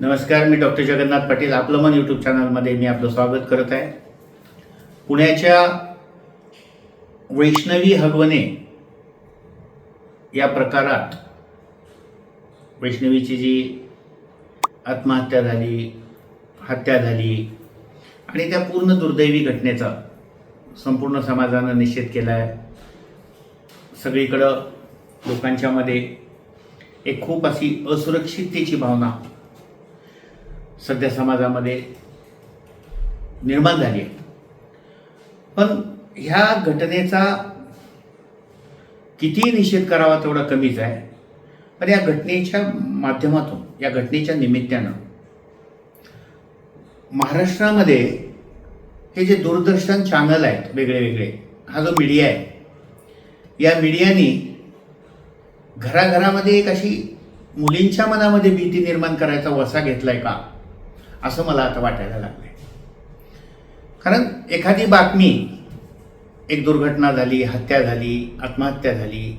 नमस्कार मी डॉक्टर जगन्नाथ पाटील. आपलं मन यूट्यूब चॅनलमध्ये मी आपलं स्वागत करत आहे. पुण्याच्या वैष्णवी हगवणे या प्रकारात वैष्णवीची जी आत्महत्या झाली हत्या झाली आणि त्या पूर्ण दुर्दैवी घटनेचा संपूर्ण समाजानं निषेध केला आहे सगळीकडं लोकांच्यामध्ये एक खूप अशी असुरक्षिततेची भावना सध्या समाजामध्ये निर्माण झाली आहे. पण ह्या घटनेचा कितीही निषेध करावा तेवढा कमीच आहे. पण या घटनेच्या माध्यमातून या घटनेच्या निमित्तानं महाराष्ट्रामध्ये हे जे दूरदर्शन चॅनल आहेत वेगळे वेगळे हा जो मीडिया आहे या मीडियाने घराघरामध्ये एक अशी मुलींच्या मनामध्ये भीती निर्माण करायचा वसा घेतला आहे का? असं मला आता वाटायला लागलं आहे कारण एखादी बातमी एक दुर्घटना झाली हत्या झाली आत्महत्या झाली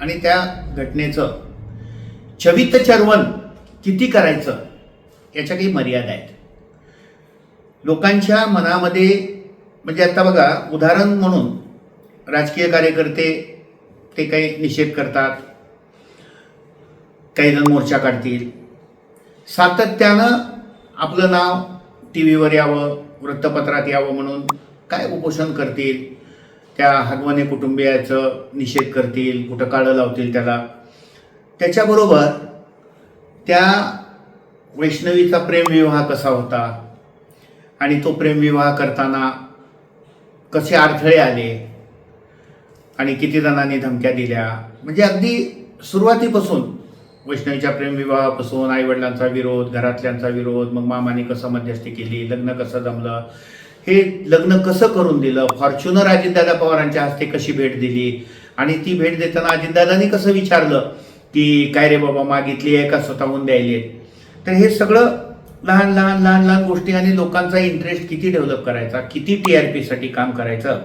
आणि त्या घटनेचं चवितचर्वण किती करायचं याच्या काही मर्यादा आहेत. लोकांच्या मनामध्ये म्हणजे आता बघा उदाहरण म्हणून राजकीय कार्यकर्ते ते काही निषेध करतात काही जण मोर्चा काढतील. सातत्यानं आपलं नाव टी व्हीवर यावं वृत्तपत्रात यावं म्हणून काय उपोषण करतील? त्या हगवणे कुटुंबियाचं निषेध करतील कुठं काळं लावतील त्याला? त्याच्याबरोबर त्या वैष्णवीचा प्रेमविवाह कसा होता? आणि तो प्रेमविवाह करताना कसे अडथळे आले? आणि किती जणांनी धमक्या दिल्या? म्हणजे अगदी सुरुवातीपासून वैष्णवीच्या प्रेमविवाहापासून आईवडिलांचा विरोध घरातल्यांचा विरोध मग मामाने कसं मध्यस्थी केली लग्न कसं जमलं? हे लग्न कसं करून दिलं? फॉर्च्युनर अजितदादा पवारांच्या हस्ते कशी भेट दिली? आणि ती भेट देताना अजितदादांनी कसं विचारलं की काय रे बाबा मागितली आहे का? स्वतःहून द्यायले तर हे सगळं लहान लहान लहान लहान गोष्टी आणि लोकांचा इंटरेस्ट किती डेव्हलप करायचा? किती टी आर पीसाठी काम करायचं?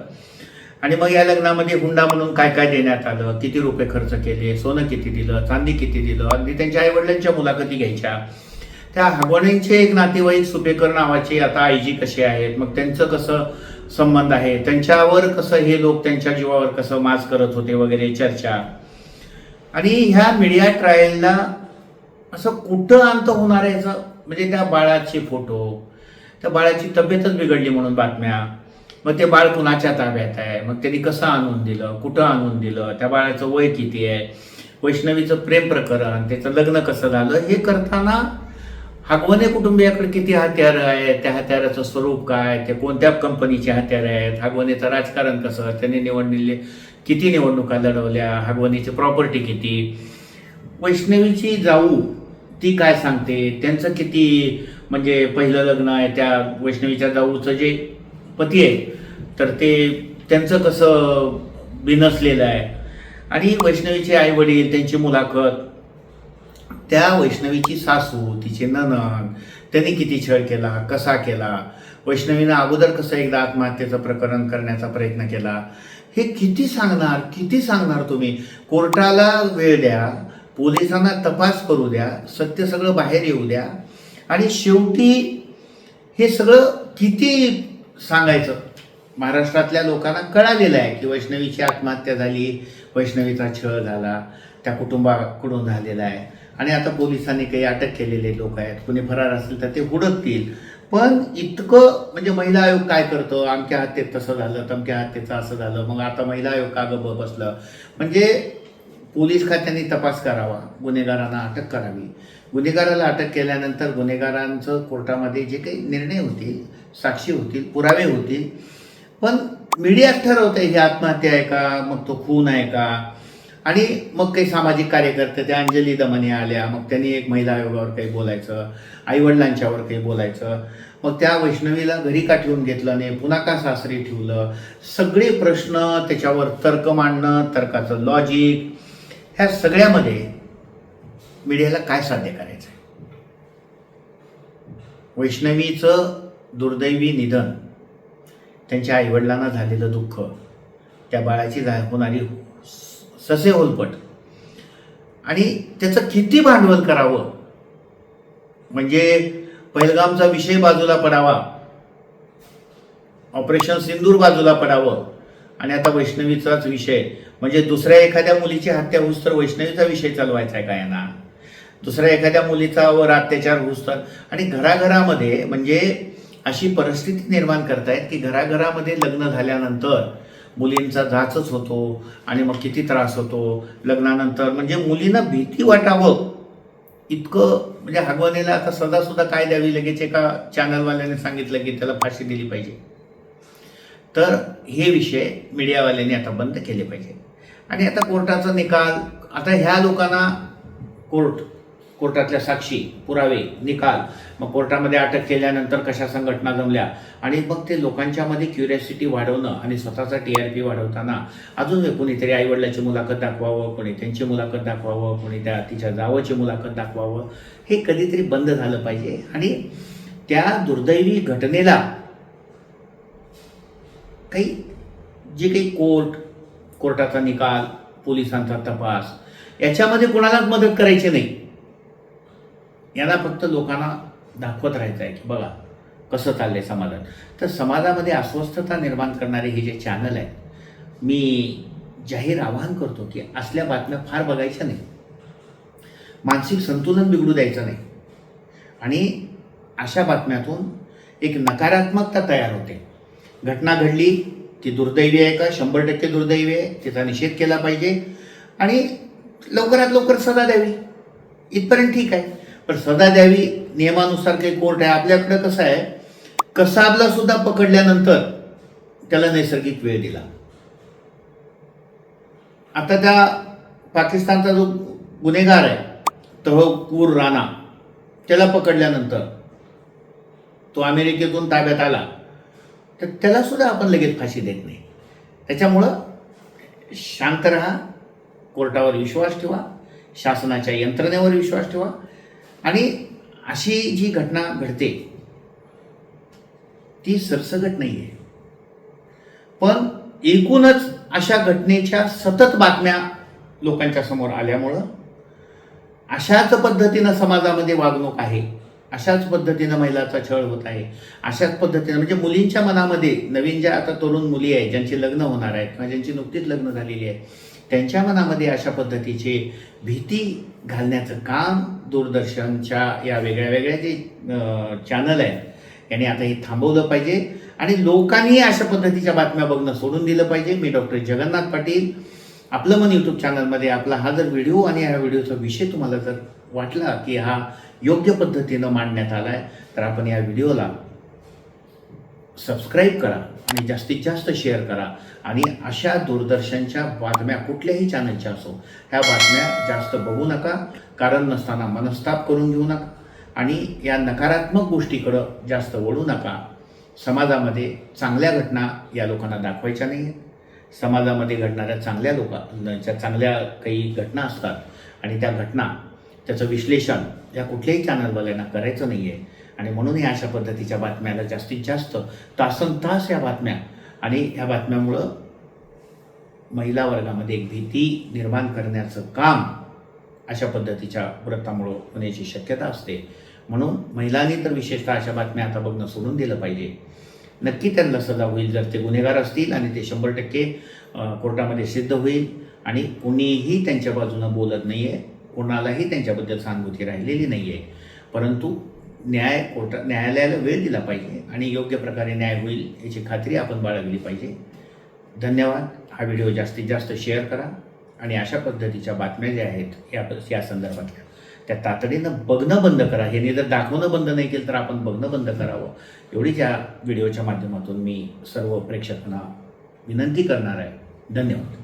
आणि मग या लग्नामध्ये हुंडा म्हणून काय काय देण्यात आलं? किती रुपये खर्च केले? सोनं किती दिलं? चांदी किती दिलं? अगदी त्यांच्या आईवडिलांच्या मुलाखती घ्यायच्या. त्या हगवणींचे एक नातेवाईक सुपेकर नावाचे आता आईजी कसे आहेत? मग त्यांचं कसं संबंध आहे? त्यांच्यावर कसं हे लोक त्यांच्या जीवावर कसं मास करत होते वगैरे चर्चा. आणि ह्या मीडिया ट्रायलला असं कुठं अंत होणार आहे म्हणजे त्या बाळाचे फोटो. त्या बाळाची तब्येतच बिघडली म्हणून बातम्या. मग ते बाळ कुणाच्या ताब्यात आहे? मग त्यांनी कसं आणून दिलं? कुठं आणून दिलं? त्या बाळाचं वय किती आहे? वैष्णवीचं प्रेम प्रकरण त्याचं लग्न कसं झालं? हे करताना हागवने कुटुंबियाकडे किती हत्यारं आहेत? त्या हत्याराचं स्वरूप काय? ते कोणत्या कंपनीचे हत्यारं आहेत? हागवनेचं राजकारण कसं? त्यांनी निवडलेले किती निवडणुका लढवल्या? हगवणीची प्रॉपर्टी किती? वैष्णवीची जाऊ ती काय सांगते? त्यांचं किती म्हणजे पहिलं लग्न आहे त्या वैष्णवीच्या जाऊचं जे पती आहे. तर ते त्यांचं कसं बिनसलेलं आहे. आणि वैष्णवीचे आई वडील त्यांची मुलाखत. त्या वैष्णवीची सासू तिचे ननन त्यांनी किती छळ केला कसा केला? वैष्णवीनं अगोदर कसं एकदा आत्महत्येचं प्रकरण करण्याचा प्रयत्न केला? हे किती सांगणार? किती सांगणार तुम्ही? कोर्टाला वेळ द्या पोलिसांना तपास करू द्या सत्य सगळं बाहेर येऊ द्या. आणि शेवटी हे सगळं किती सांगायचं. महाराष्ट्रातल्या लोकांना कळालेलं आहे की वैष्णवीची आत्महत्या झाली वैष्णवीचा छळ झाला त्या कुटुंबाकडून झालेला आहे. आणि आता पोलिसांनी काही अटक केलेले लोक आहेत. कुणी फरार असतील तर ते हुडकतील. पण इतकं म्हणजे महिला आयोग काय करतो? आमच्या हत्येत तसं झालं तमक्या हत्येचं असं झालं मग आता महिला आयोग का गप्प बसलं? म्हणजे पोलीस खात्याने तपास करावा. गुन्हेगारांना अटक करावी. गुन्हेगाराला अटक केल्यानंतर गुन्हेगारांचं कोर्टामध्ये जे काही निर्णय होतील साक्षी होतील पुरावे होतील. पण मीडियात ठरवते ही आत्महत्या आहे का? मग तो खून आहे का? आणि मग काही सामाजिक कार्यकर्ते त्या अंजली दमने आल्या मग त्यांनी एक महिला आयोगावर काही बोलायचं आईवडिलांच्यावर काही बोलायचं. मग त्या वैष्णवीला घरी का ठेवून घेतलं नाही पुन्हा का सासरी ठेवलं? सगळे प्रश्न त्याच्यावर तर्क मांडणं तर्काचं लॉजिक ह्या सगळ्यामध्ये मीडियाला काय साध्य करायचं आहे वैष्णवीचं दुर्दैवी निधन. त्यांच्या आईवडिलांना झालेलं दुःख त्या बाळाची होणारी ससे होलपट आणि त्याचं किती भांडवल करावं? म्हणजे पहिलगामचा विषय बाजूला पडावा ऑपरेशन सिंदूर बाजूला पडावं आणि आता वैष्णवीचाच विषय. म्हणजे दुसऱ्या एखाद्या मुलीची हत्या होऊस तर वैष्णवीचा विषय चालवायचा आहे का यांना? दुसऱ्या एखाद्या मुलीचा वर अत्याचार होऊस तर? आणि घराघरामध्ये म्हणजे अशी परिस्थिती निर्माण करतायत की घराघरामध्ये लग्न झाल्यानंतर मुलींचा जाचच होतो आणि मग किती त्रास होतो. लग्नानंतर म्हणजे मुलींना भीती वाटावं. इतकं म्हणजे हागवणीला आता सदासुद्धा काय द्यावी लगेच एका चॅनलवाल्याने सांगितलं की त्याला फाशी दिली पाहिजे. तर हे विषय मीडियावाल्यांनी आता बंद केले पाहिजे. आणि आता कोर्टाचा निकाल आता ह्या लोकांना कोर्ट कोर्टातल्या साक्षी पुरावे निकाल मग कोर्टामध्ये अटक केल्यानंतर कशा संघटना जमल्या? आणि मग ते लोकांच्यामध्ये क्युरियासिटी वाढवणं आणि स्वतःचा टी आर पी वाढवताना अजून कोणीतरी आईवडिलाची मुलाखत दाखवावं कोणी त्यांची मुलाखत दाखवावं कोणी त्या तिच्या जावची मुलाखत दाखवावं हे कधीतरी बंद झालं पाहिजे. आणि त्या दुर्दैवी घटनेला काही जे काही कोर्ट कोर्टाचा निकाल पोलिसांचा तपास याच्यामध्ये कोणालाच मदत करायची नाही. यांना फक्त लोकांना दाखवत राहायचं आहे की बघा कसं चाललं आहे समाजात तर समाजामध्ये अस्वस्थता निर्माण करणारे हे जे चॅनल आहेत मी जाहीर आवाहन करतो की असल्या बातम्या फार बघायच्या नाही. मानसिक संतुलन बिघडू द्यायचं नाही. आणि अशा बातम्यातून एक नकारात्मकता तयार होते. घटना घडली ती दुर्दैवी आहे का? शंभर टक्के दुर्दैवी आहे. तिचा निषेध केला पाहिजे. आणि लवकरात लवकर सजा द्यावी. इथपर्यंत ठीक आहे. पण सदा द्यावी नियमानुसार काही कोर्ट आहे. आपल्याकडे कसं आहे कसाबला सुद्धा पकडल्यानंतर त्याला नैसर्गिक वेळ दिला. आता त्या पाकिस्तानचा जो गुन्हेगार आहे तहकूर राणा त्याला पकडल्यानंतर तो अमेरिकेतून ताब्यात आला तर त्याला सुद्धा आपण लगेच फाशी देत नाही. त्याच्यामुळं शांत राहा कोर्टावर विश्वास ठेवा शासनाच्या यंत्रणेवर विश्वास ठेवा आणि अशी जी घटना घडते ती सरसगट नाही आहे पण एकूणच अशा घटनेच्या सतत बातम्या लोकांच्या समोर आल्यामुळं अशाच पद्धतीनं समाजामध्ये वागणूक आहे अशाच पद्धतीनं महिलाचा छळ होत आहे अशाच पद्धतीनं म्हणजे मुलींच्या मनामध्ये नवीन ज्या आता तरुण मुली आहेत ज्यांची लग्न होणार आहेत किंवा ज्यांची नुकतीच लग्न झालेली आहे त्यांच्या मनामध्ये अशा पद्धतीचे भीती घालण्याचं काम दूरदर्शनच्या या वेगळ्या वेगळ्या जे चॅनल आहेत यांनी आता हे थांबवलं पाहिजे. आणि लोकांनी अशा पद्धतीच्या बातम्या बघणं सोडून दिलं पाहिजे. मी डॉक्टर जगन्नाथ पाटील आपलं मन यूट्यूब चॅनलमध्ये आपला हा जर व्हिडिओ आणि ह्या व्हिडिओचा विषय तुम्हाला जर वाटला की हा योग्य पद्धतीनं मांडण्यात आला आहे तर आपण या व्हिडिओला सबस्क्राईब करा आणि जास्तीत जास्त शेअर करा. आणि अशा दूरदर्शनच्या बातम्या कुठल्याही चॅनलच्या असो ह्या बातम्या जास्त बघू नका. कारण नसताना मनस्ताप करून घेऊ नका आणि या नकारात्मक गोष्टीकडं जास्त वळू नका. समाजामध्ये चांगल्या घटना या लोकांना दाखवायच्या नाही आहेत समाजामध्ये घडणाऱ्या चांगल्या लोकांच्या चांगल्या काही घटना असतात आणि त्या घटना त्याचं विश्लेषण या कुठल्याही चॅनलवाल्यांना करायचं नाही आहे आणि म्हणून या अशा पद्धतीच्या बातम्याला जास्तीत जास्त तासन तास या बातम्या आणि ह्या बातम्यामुळं महिला वर्गामध्ये एक भीती निर्माण करण्याचं काम अशा पद्धतीच्या व्रतामुळं होण्याची शक्यता असते. म्हणून महिलांनी तर विशेषतः अशा बातम्या आता बघणं सोडून दिलं पाहिजे. नक्की त्यांना सजा होईल जर ते गुन्हेगार असतील आणि ते शंभर टक्के कोर्टामध्ये सिद्ध होईल. आणि कुणीही त्यांच्या बाजूनं बोलत नाही आहे कोणालाही त्यांच्याबद्दल सहानुभूती राहिलेली नाही आहे परंतु न्याय कोर्टा न्यायालयाला वेळ दिला पाहिजे आणि योग्य प्रकारे न्याय होईल याची खात्री आपण बाळगली पाहिजे. धन्यवाद. हा व्हिडिओ जास्तीत जास्त शेअर करा. आणि अशा पद्धतीच्या बातम्या ज्या आहेत या या संदर्भातल्या त्या तातडीनं बघणं बंद करा. हे जर दाखवणं बंद नाही केलं तर आपण बघणं बंद करावं. एवढी ज्या व्हिडिओच्या माध्यमातून मी सर्व प्रेक्षकांना विनंती करणार आहे. धन्यवाद.